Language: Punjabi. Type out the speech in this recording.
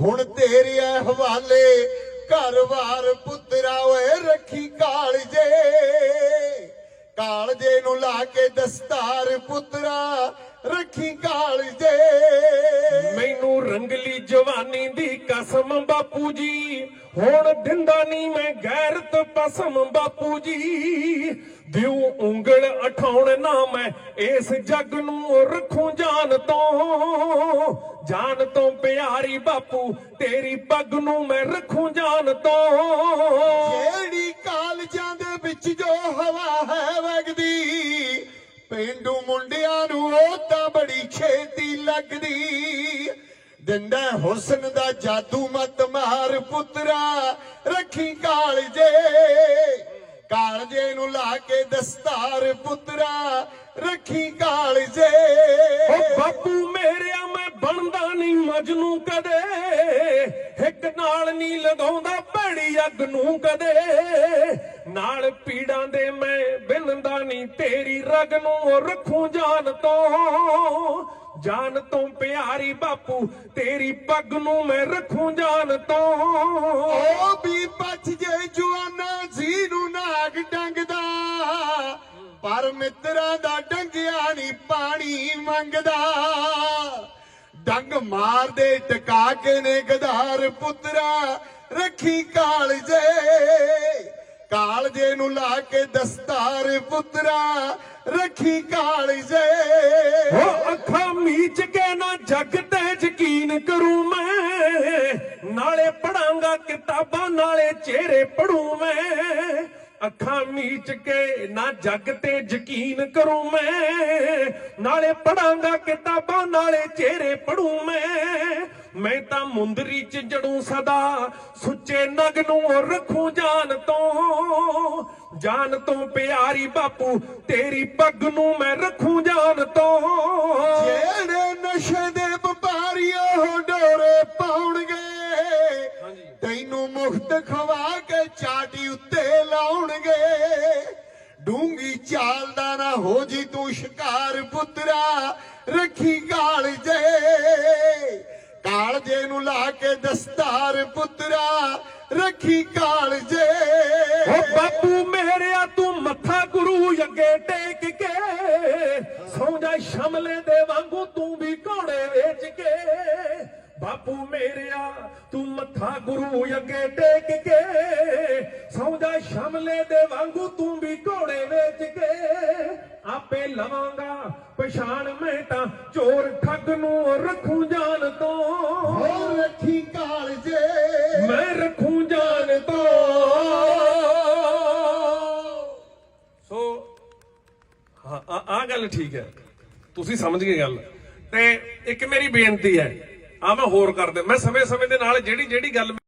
ਹੁਣ ਤੇਰੇ ਹਵਾਲੇ ਘਰ ਵਾਰ ਪੁੱਤਰਾ ਓਏ ਰੱਖੀ ਕਾਲਜੇ। ਕਾਲਜੇ ਨੂੰ ਲਾ ਕੇ ਦਸਤਾਰ ਪੁੱਤਰਾ ਰੱਖੀ ਕਾਲਜੇ। ਨਹੀਂ ਮੈਂ ਗੈਰਤ ਪਸਮ ਬਾਪੂ ਜੀ। ਦਿਉ ਉਂਗਲ ਉਠਾਉਣ ਨਾ ਮੈਂ ਇਸ ਜੱਗ ਨੂੰ ਰੱਖੂ ਜਾਨ ਤੋਂ। ਜਾਨ ਤੋਂ ਪਿਆਰੀ ਬਾਪੂ, ਤੇਰੀ ਪੱਗ ਨੂੰ ਮੈਂ ਰੱਖੂ ਜਾਨ ਤੋਂ। ਜਿਹੜੀ ਕਾਲਜਾਂ ਦੇ ਵਿੱਚ ਜੋ ਹਵਾ ਹੈ ਵਗਦੀ, ਪਿੰਡੂ ਮੁੰਡਿਆਂ ਨੂੰ ਉਹ ਤਾਂ ਬੜੀ ਛੇਤੀ ਲੱਗਦੀ। ਦਿੰਦਾ ਹੁਸਨ ਦਾ ਜਾਦੂ ਮਤ ਮਾਰ ਪੁੱਤਰਾ, ਰੱਖੀ ਕਾਲਜੇ। ਕਾਲਜੇ ਨੂੰ ਲਾ ਕੇ ਦਸਤਾਰ ਪੁੱਤਰਾ, ਰੱਖੀ ਕਾਲਜੇ। ਓ ਬਾਪੂ ਮੇਰਿਆ, ਮੈਂ ਬਣਦਾ ਨਹੀਂ ਮਜਨੂ ਕਦੇ। ਇੱਕ ਨਾਲ ਨਹੀਂ ਲਗਾਉਂਦਾ ਭੈੜੀ ਅੱਗ ਨੂੰ ਕਦੇ। ਨਾਲ ਪੀੜਾਂ ਦੇ ਮੈਂ ਬਿੰਨਦਾ ਨਹੀਂ ਤੇਰੀ ਰਗ ਨੂੰ ਰੱਖੂ ਜਾਨ ਤੋਂ। ਜਾਨ ਤੋਂ ਪਿਆਰੀ ਬਾਪੂ, ਤੇਰੀ ਪੱਗ ਨੂੰ ਮੈਂ ਰੱਖੂ ਜਾਨ ਤੋਂ। ਉਹ ਵੀ ਬਚ ਜੇ ਜਵਾਨਾ ਜੀ ਨੂੰ ਨਾਗ ਡੰਗਦਾ। ਪਰ ਮਿੱਤਰਾਂ ਦਾ ਡੰਗਿਆ ਨਹੀਂ ਪਾਣੀ ਮੰਗਦਾ। ਡੰਗ ਮਾਰਦੇ, ਟਕਾ ਕੇ ਨੇ ਗਧਾਰ ਪੁੱਤਰਾ, ਰੱਖੀ ਕਾਲਜੇ ਕਾਲਜੇ ਨੂੰ ਲਾ ਕੇ ਦਸਤਾਰ ਪੁੱਤਰਾ, ਰੱਖੀ ਕਾਲਜੇ ਉਹ ਅੱਖਾਂ ਮੀਚ ਕੇ ਨਾ ਜੱਗ ਤੇ ਯਕੀਨ ਕਰੂੰ ਮੈਂ। ਨਾਲੇ ਪੜਾਂਗਾ ਕਿਤਾਬਾਂ, ਨਾਲੇ ਚਿਹਰੇ ਪੜੂ ਮੈਂ। ਅੱਖਾਂ ਮੀਚ ਕੇ ਨਾ ਜੱਗ ਤੇ ਯਕੀਨ ਕਰੂੰ ਮੈਂ। ਨਾਲੇ ਪੜਾਂਗਾ ਕਿਤਾਬਾਂ, ਨਾਲੇ ਚਿਹਰੇ ਪੜੂ ਮੈਂ। ਮੈਂ ਤਾਂ ਮੁੰਦਰੀ ਚ ਜੜੂ ਸਦਾ, ਸੁੱਚੇ ਨਗ ਨੂੰ ਰੱਖੂ ਜਾਨ ਤੋਂ। ਜਾਨ ਤੋਂ ਪਿਆਰੀ ਬਾਪੂ ਤੇਰੀ ਪੱਗ ਨੂੰ ਮੈਂ ਰੱਖੂ ਜਾਨ ਤੋਂ। ਜਿਹੜੇ ਨਸ਼ੇ ਦੇ ਵਪਾਰੀਓ ਡੋਰੇ ਪਾਉਣਗੇ ਤੈਨੂੰ ਮੁਖਤ ਖਵਾ ਕੇ ਚਾਟੀ ਉੱਤੇ ਲਾਉਣਗੇ। ਡੂੰਗੀ ਚਾਲ ਦਾ ਨਾ ਹੋ ਜੀ ਤੂੰ ਸ਼ਿਕਾਰ ਪੁੱਤਰਾ ਰੱਖੀ ਕਾਲਜੇ ਕਾਲਜੇ ਨੂੰ ਲਾ ਕੇ ਦਸਤਾਰ ਪੁੱਤਰਾ ਰੱਖੀ ਕਾਲਜੇ ਓ ਸੌਂ ਜਾ ਸ਼ਮਲੇ ਦੇ ਵਾਂਗੂ ਤੂੰ ਵੀ ਘੋੜੇ ਵੇਚ ਕੇ, ਬਾਪੂ ਮੇਰਿਆ, ਤੂੰ ਮੱਥਾ ਗੁਰੂ ਅੱਗੇ ਟੇਕ ਕੇ ਸੌਂ ਜਾ ਸ਼ਮਲੇ ਦੇ ਵਾਂਗੂ ਤੂੰ ਵੀ ਘੋੜੇ ਵੇਚ ਕੇ, ਆਪੇ ਲਵਾਂਗਾ ਪਛਾਣ ਮੈਂ ਤਾਂ ਚੋਰ ਠੱਗ ਨੂੰ ਰੱਖੂ ਜਾ ਗੱਲ ਠੀਕ ਹੈ। ਤੁਸੀਂ ਸਮਝ ਗਏ ਗੱਲ। ਤੇ ਇੱਕ ਮੇਰੀ ਬੇਨਤੀ ਹੈ। ਆ ਮੈਂ ਹੋਰ ਕਰ ਮੈਂ ਸਮੇਂ ਸਮੇਂ ਦੇ ਨਾਲ ਜਿਹੜੀ ਜਿਹੜੀ ਗੱਲ